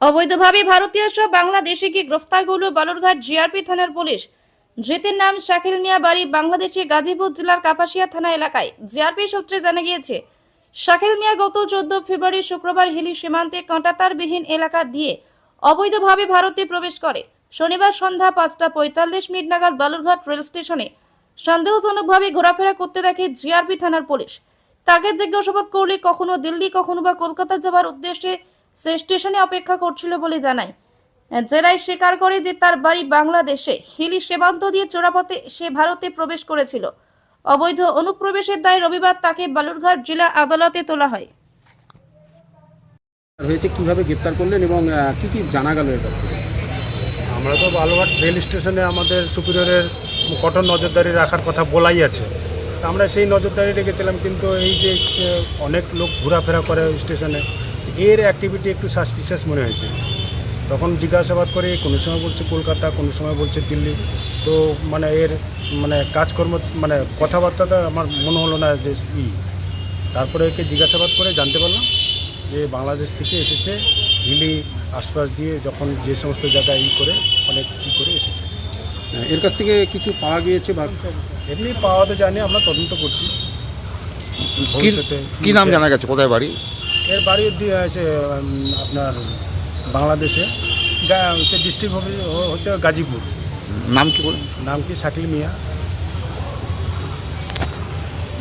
অবৈধভাবে ভারতীয় সব বাংলাদেশিকে গ্রেফতার করল বালুরঘাট জিআরপি থানার পুলিশ। ধৃতের নাম শাকিল মিয়া বাড়ি বাংলাদেশের গাজীপুর জেলার কাপাসিয়া থানা এলাকায়। জিআরপি সূত্রে জানা গিয়েছে, শাকিল মিয়া গত চোদ্দ ফেব্রুয়ারি শুক্রবার হিলি সীমান্তে কাঁটাতারবিহীন এলাকা দিয়ে অবৈধভাবে ভারতে প্রবেশ করে। শনিবার সন্ধ্যা পাঁচটা পঁয়তাল্লিশ মিনিট নাগাদ বালুরঘাট রেল স্টেশনে সন্দেহজনকভাবে ঘোরাফেরা করতে দেখে জিআরপি থানার পুলিশ। তাকে জিজ্ঞাসাবাদ করলে কখনো দিল্লি, কখনো বা কলকাতা যাওয়ার উদ্দেশ্যে স্টেশনে অপেক্ষা করছিল বলে জানায়। জেরাই স্বীকার করে যে তার বাড়ি বাংলাদেশে। হিলি সীমান্ত দিয়ে চোরাপথে সে ভারতে প্রবেশ করেছিল। অবৈধ অনুপ্রবেশের দায় রবিবার তাকে বালুরঘাট জেলা আদালতে তোলা হয়। হয়েছে কীভাবে গ্রেপ্তার করলেন এবং কি কি জানা গেল এর কাছ থেকে? আমরা তো বালুঘাট রেল স্টেশনে আমাদের সুপিরিয়রের কঠোর নজরদারি রাখার কথা বলাই আছে। আমরা সেই নজরদারি রেখেছিলাম কিন্তু এই যে অনেক লোক ঘোরাফেরা করে স্টেশনে। এর অ্যাক্টিভিটি একটু সাসপিসিয়াস মনে হয়েছে। তখন জিজ্ঞাসাবাদ করে কোনো সময় বলছে কলকাতা কোনো সময় বলছে দিল্লি। তো মানে এর মানে কাজকর্ম মানে কথাবার্তাটা আমার মনে হলো না যে ই। তারপরে একে জিজ্ঞাসাবাদ করে জানতে পারলাম যে বাংলাদেশ থেকে এসেছে। হিলি আশপাশ দিয়ে যখন যে সমস্ত জায়গায় ই করে অনেক ই করে এসেছে। এর কাছ থেকে কিছু পাওয়া গিয়েছে বা এমনি পাওয়া তো জানি আমরা তদন্ত করছি। ভবিষ্যতে কি নাম জানা গেছে? কোথায় বাড়ি? এর বাড়ি দিয়ে আছে আপনার বাংলাদেশে সে ডিস্ট্রিক্ট হবে হচ্ছে গাজীপুর। নাম কি নাম কি? শাকিল মিয়া।